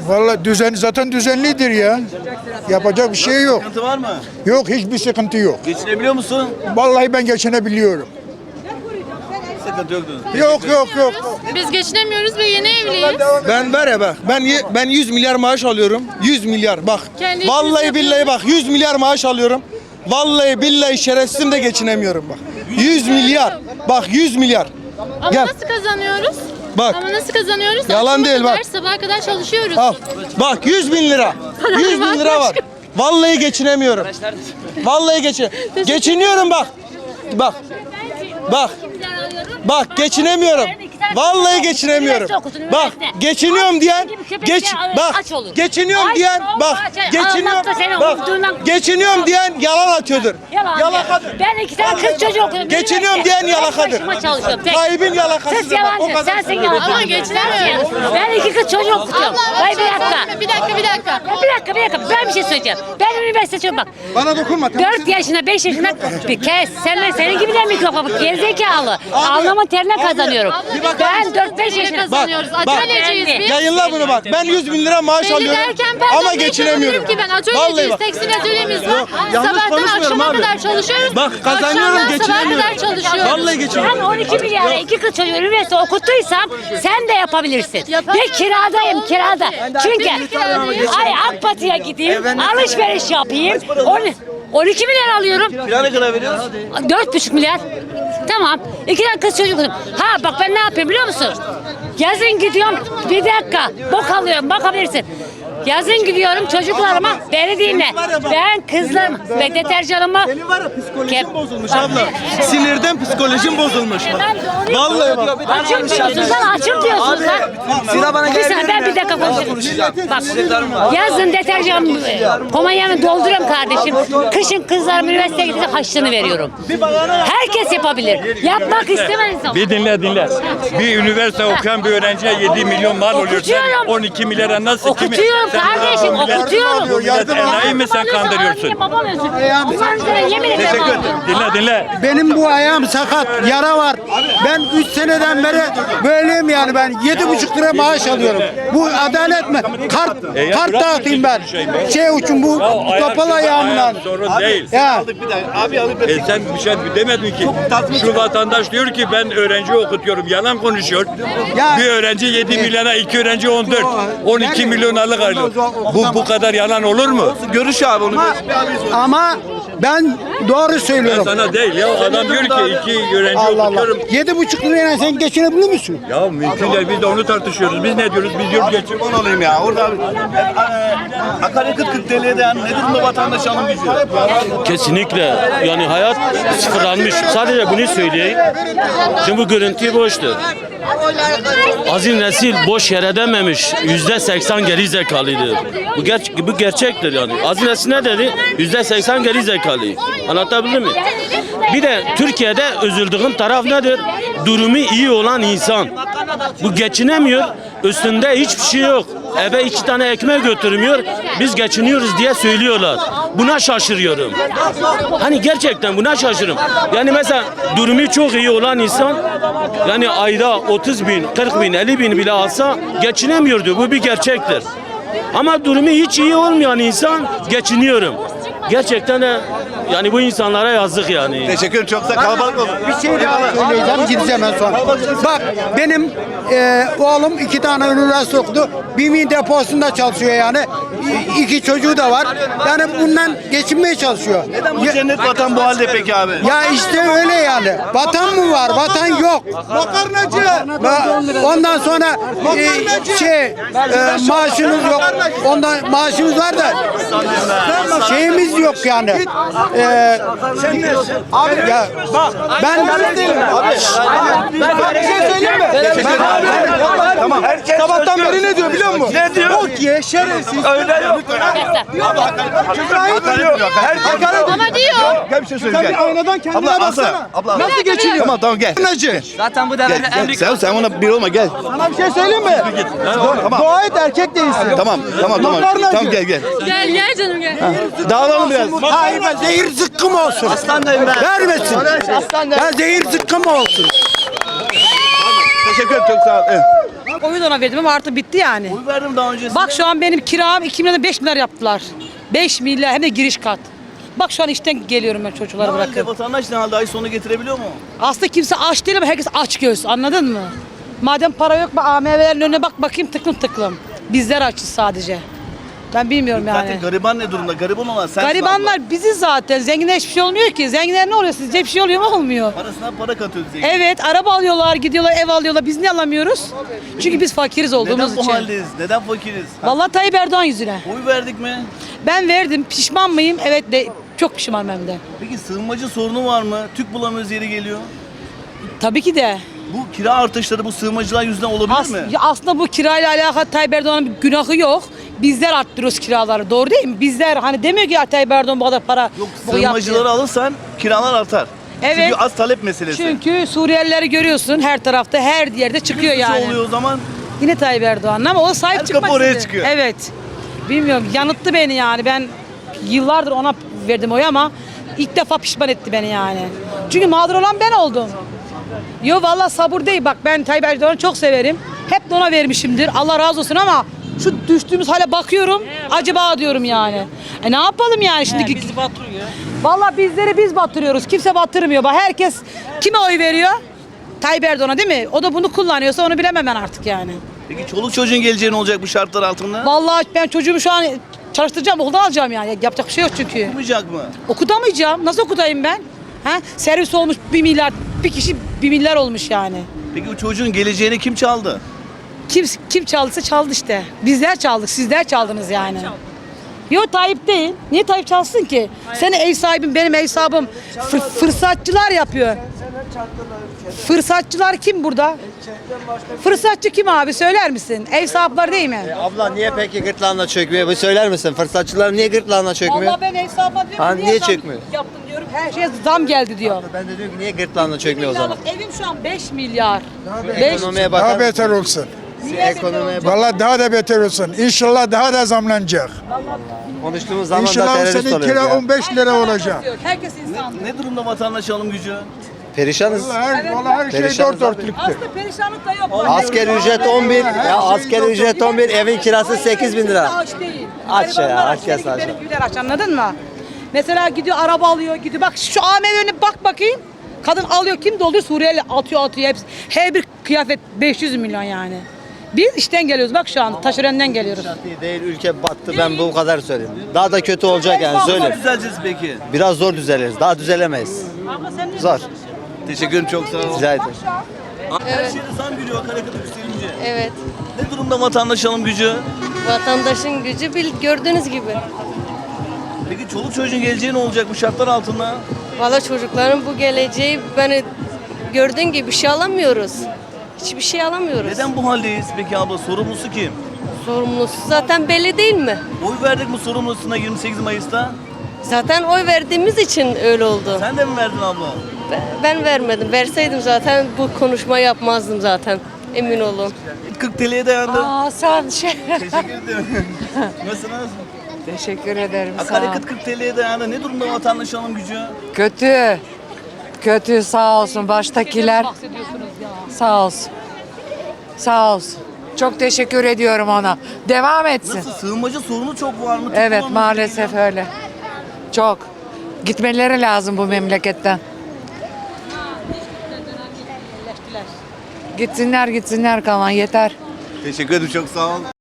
Vallahi düzen zaten düzenlidir ya. Yapacak bir şey yok. Sıkıntı var mı? Yok hiçbir sıkıntı yok. Geçinebiliyor musun? Vallahi ben geçinebiliyorum. Sıkıntı yok diyorsun. Yok yok yok. Biz geçinemiyoruz ve yeni evliyiz. Ben var ya bak ben ye- ben 100 milyar maaş alıyorum. 100 milyar bak. Kendi Vallahi billahi bak 100 milyar maaş alıyorum. Vallahi billahi şerefsizim de geçinemiyorum bak. 100 milyar. Bak 100 milyar. Ama Gel. nasıl kazanıyoruz? Bak. Ama nasıl kazanıyoruz? Yalan değil, bak. Sabaha kadar çalışıyoruz. Al. Bak 100 bin lira. 100 bin lira var. Vallahi geçinemiyorum. Vallahi geçin. Geçiniyorum bak. Bak. Bak. Bak geçinemiyorum. Vallahi geçinemiyorum. Bak geçiniyorum diyen geç bak geçiniyorum diyen bak geçiniyorum bak geçiniyorum diyen yalan atıyordur. Yalan. Yalakadır. Ben iki tane kız çocuğu okudum. Geçiniyorum Üniversite. diyen Tek yalakadır. başıma çalışıyorum. Tek. Sahibin Siz yalakasıdır. bak, o yalancı. kadar. Sensin yalancı. Ama geçinemiyoruz. Ben iki kız çocuğu okutuyorum. Vay bir dakika. Bir dakika bir dakika. Bir dakika bir dakika. Ben bir şey söyleyeceğim. Ben üniversite çocuğum bak. Bana dokunma. tamam. 4 yaşında 5 yaşında bir kez sen senin gibi de mikrofon gerizekalı. Alnımın terine kazanıyorum. Ben 4-5 yaşında. kazanıyoruz. bak. Atölyeciyiz biz. Yayınla bunu bak. Ben 100 bin lira maaş Belli alıyorum. derken ben Ama de ne geçinemiyorum. ki ben Vallahi atölyeciyiz. bak. Tekstil atölyemiz var. yanlış Sabahtan konuşmuyorum akşama abi. kadar çalışıyoruz. Bak, kazanıyorum, Akşamdan sabaha geçinemiyorum. kadar çalışıyoruz. Vallahi geçiniyorum. Ben 12 milyara iki kız çocuğu üniversite okuttuysam sen de yapabilirsin. Yaparım. Ve kiradayım kirada. Çünkü Biz kiradayız. ay AK Parti'ye gideyim alışveriş yapayım. On- 12 milyar alıyorum. Kira ne kadar? Dört buçuk milyar. Tamam. İki kız çocuk. Ha bak ben ne yapıyorum biliyor musun? Yazın gidiyorum. Bir dakika. Bok alıyorum. Bakabilirsin. Yazın gidiyorum çocuklarıma beni dinle. Ben kızlarım ve deterjanımı Benim var ya psikolojim Kep- bozulmuş abla. Sinirden psikolojim bozulmuş bak. Vallahi bak. Açım diyorsun sen açım diyorsun sen. Sıra bana Bir saniye ben bir dakika konuşayım. Bak yazın deterjan komanyanı dolduruyorum kardeşim. Kışın kızlarım üniversiteye gidince haçlığını veriyorum. Herkes yapabilir. Yapmak istemez insan. Bir dinle dinle. Bir üniversite okuyan bir öğrenciye 7 milyon mal oluyor. Sen Okutuyorum. 12 milyara nasıl kimi? Okutuyorum kardeşim okutuyorum. Bu millet enayi mi sen kandırıyorsun? Babam ölsün. Bunların üzerine yemin ederim. Dinle dinle. Benim bu ayağım sakat, yara var. Ben 3 seneden beri böyleyim yani ben. Yedi buçuk lira maaş alıyorum. Bu adalet mi? Kart, E ya kart bırakma dağıtayım ben. şu şeyi be. Şey için bu Ya ayak- topal ayağımla. Sorun değil. Ya Aldık bir dakika. Abi alıp E sen bir şey demedin ki. Şu vatandaş diyor ki ben öğrenci okutuyorum. Yalan konuşuyor. Ya- bir öğrenci 7 milyona, iki öğrenci 14. 12 Yani- milyon alık Bu bu kadar yalan olur mu? görüş abi onu. ama ben doğru Ben söylüyorum. sana değil ya. Adam diyor ki iki öğrenci Allah Allah. okutuyorum. Yedi buçuk lirayla sen geçinebilir misin? Ya mümkün değil. Biz de onu tartışıyoruz. Biz ne diyoruz? Biz diyoruz geçin. Onu alayım ya. Orada e, akaryakıt 40 TL'de yani ne durumda vatandaş alım gücü? Kesinlikle yani hayat sıfırlanmış. Sadece bunu söyleyeyim. Şimdi bu görüntü boştu. Azil nesil boş yere dememiş. Yüzde seksen geri zekalıydı. Bu, ger- bu gerçektir yani. Azil nesil ne dedi? Yüzde seksen geri zekalı. Anlatabildim mi? Bir de Türkiye'de üzüldüğüm taraf nedir? Durumu iyi olan insan. Bu geçinemiyor. Üstünde hiçbir şey yok. Eve iki tane ekmek götürmüyor. Biz geçiniyoruz diye söylüyorlar. Buna şaşırıyorum. Hani gerçekten buna şaşırıyorum. Yani mesela durumu çok iyi olan insan yani ayda 30 bin, 40 bin, 50 bin bile alsa geçinemiyordu. Bu bir gerçektir. Ama durumu hiç iyi olmayan insan geçiniyorum. Gerçekten de yani bu insanlara yazık yani. Teşekkür ederim. Çok da kalabalık oldu. Bir şey daha söyleyeceğim gideceğim en son. Bak benim e, oğlum iki tane üniversite okudu. BİM'in deposunda çalışıyor yani. İ- iki çocuğu da var. Yani bundan geçinmeye çalışıyor. Neden bu Ya- cennet vatan bu halde peki abi? Ya işte öyle yani. Vatan mı var? Vatan yok. Makarnacı. Ve Ondan sonra e, şey e, maaşınız yok. Ondan maaşımız var da şeyimiz yok yani. E, abi ya ben Bir şey söyleyeyim mi? Tamam. Sabahtan beri ne diyor biliyor musun? Ne diyor? Yok ye şerefsiz. Öyle yok. Yok. Hakaret Ama diyor. Gel bir şey söyle Sen bir aynadan kendine Abla baksana. abla. Abla. Nasıl geçiniyor? Tamam tamam gel. Makarnacı. Zaten bu devletin en büyük Sen, sen ona bir olma gel. Sana bir şey söyleyeyim mi? Tamam. Dua et erkek değilsin. Tamam tamam tamam. Tamam gel gel. Gel gel canım gel. Dağılalım biraz. Hayır ben zehir zıkkım olsun. Aslandayım ben. Vermesin. Ben zehir zıkkım olsun. Teşekkür ederim çok sağ ol. Evet. Oyu da ona verdim ama artık bitti yani. Oy verdim daha öncesinde. Bak şu an benim kiram 2 milyar 5 milyar yaptılar. 5 milyar hem de giriş kat. Bak şu an işten geliyorum ben Ne çocukları halde bırakıp. vatandaş ne halde ay sonu getirebiliyor mu? Aslında kimse aç değil ama herkes aç göz anladın mı? Madem para yok bak AMV'lerin önüne bak bakayım tıklım tıklım. Bizler açız sadece. Ben bilmiyorum yani. Zaten gariban ne durumda? Gariban olan sensin abla. Garibanlar biziz zaten. Zenginler hiçbir şey olmuyor ki. Zenginler ne oluyor sizce? Bir şey oluyor mu? Olmuyor. Parasına para katıyoruz zengin. Evet araba alıyorlar, gidiyorlar, ev alıyorlar. Biz niye alamıyoruz? Çünkü biz fakiriz olduğumuz Neden bu için. haldeyiz? Neden fakiriz? Vallahi Tayyip Erdoğan yüzüne. Oy verdik mi? Ben verdim. Pişman mıyım? Evet de çok pişmanım hem de. Peki sığınmacı sorunu var mı? Tüp bulamıyoruz yeri geliyor. Tabii ki de. Bu kira artışları bu sığınmacılar yüzünden olabilir As- mi? ya aslında bu kirayla alakalı Tayyip Erdoğan'ın bir günahı yok. Bizler arttırıyoruz kiraları. Doğru değil mi? Bizler hani demiyor ki Tayyip Erdoğan bu kadar para Yok bu yaptı. sığınmacıları alırsan kiralar artar. Evet. Çünkü az talep meselesi. Çünkü Suriyelileri görüyorsun her tarafta, her yerde çıkıyor Suçu yani. oluyor o zaman. Yine Tayyip Erdoğan ama o sahip Her çıkmak kapı oraya istedi. çıkıyor. Evet. Bilmiyorum yanıttı beni yani. Ben yıllardır ona verdim oyu ama ilk defa pişman etti beni yani. Çünkü mağdur olan ben oldum. Yo valla sabır değil. Bak ben Tayyip Erdoğan'ı çok severim. Hep de ona vermişimdir. Allah razı olsun ama şu düştüğümüz hale bakıyorum. Acaba diyorum yani. E ne yapalım yani şimdi? bizi batırıyor. Valla bizleri biz batırıyoruz. Kimse batırmıyor. Bak herkes kime oy veriyor? Tayyip Erdoğan'a değil mi? O da bunu kullanıyorsa onu bilemem ben artık yani. Peki çoluk çocuğun geleceği ne olacak bu şartlar altında? Vallahi ben çocuğumu şu an çalıştıracağım, okuldan alacağım yani. Yapacak bir şey yok çünkü. Okumayacak mı? Okutamayacağım. Nasıl okutayım ben? Ha? Servis olmuş bir milyar, bir kişi bir milyar olmuş yani. Peki bu çocuğun geleceğini kim çaldı? Kim kim çaldıysa çaldı işte. Bizler çaldık, sizler çaldınız yani. Yok Tayyip değil. Niye Tayyip çalsın ki? Senin ev sahibin, benim ev sahibim. Fır- fırsatçılar yapıyor. Fırsatçılar kim burada? Fırsatçı kim abi söyler misin? Ev sahipleri değil mi? Abla niye peki gırtlağına çökmüyor? Bir söyler misin? Fırsatçılar niye gırtlağına çökmüyor? Vallahi ben ev sahibine diyorum. Ha, niye zam çekmiyor? Yaptım diyorum. Her şeye zam geldi diyor. Ben de diyorum ki niye gırtlağına çökmüyor o zaman? Evim şu an 5 milyar. 5 Ekonomiye Daha bakar beter olsun. Ekonomiye bak. Vallahi daha da beter olsun. İnşallah daha da zamlanacak. Konuştuğumuz zaman da İnşallah terörist senin oluyoruz kira ya. 15 lira olacak. Herkes insan. Ne durumda vatandaş alım gücü? Perişanız. Vallahi her, vallahi her şey Perişanız dört abi. dörtlüktür. Aslında perişanlık da yok. Asker ücret 11. Ya asker ücret 11. Evin kirası 8 bin lira. Aç değil. Aç ya, Garibanlar aç seninki kes aç. benimkiler aç anladın mı? Mesela gidiyor araba alıyor gidiyor. Bak şu AMV'ne bak bakayım. Kadın alıyor kim dolduruyor Suriyeli atıyor atıyor hepsi. Her bir kıyafet 500 milyon yani. Biz işten geliyoruz bak şu an taşerenden geliyoruz. Değil ülke battı ben bu kadar söyleyeyim. Daha da kötü olacak yani söyle. düzeleceğiz peki? Biraz zor düzeliriz. Daha düzelemeyiz. Zor. Teşekkür ederim çok sağ ol. Rica ederim. Her şeyde zam geliyor akaryakıt yükselince. Evet. Ne durumda vatandaş alım gücü? Vatandaşın gücü bil gördüğünüz gibi. Peki çoluk çocuğun geleceği ne olacak bu şartlar altında? Valla çocukların bu geleceği beni gördüğün gibi bir şey alamıyoruz. Hiçbir şey alamıyoruz. Neden bu haldeyiz peki abla? Sorumlusu kim? Sorumlusu zaten belli değil mi? Oy verdik mi sorumlusuna 28 Mayıs'ta? Zaten oy verdiğimiz için öyle oldu. Sen de mi verdin abla? Ben- Ben vermedim. Verseydim zaten bu konuşmayı yapmazdım zaten. Emin olun. 40 TL'ye dayandı. Aa sen şey. Teşekkür ederim. Nasılsınız? Teşekkür ederim. Akaryakıt 40 TL'ye dayandı. Ne durumda vatandaş alım gücü? Kötü. Kötü sağ olsun baştakiler. Sağ olsun. Sağ olsun. Çok teşekkür ediyorum ona. Devam etsin. Nasıl sığınmacı sorunu çok var mı? Evet bulamıyoruz maalesef dediler. öyle. Çok. Gitmeleri lazım bu memleketten. Gitsinler gitsinler kalan yeter. Teşekkür ederim çok sağ ol.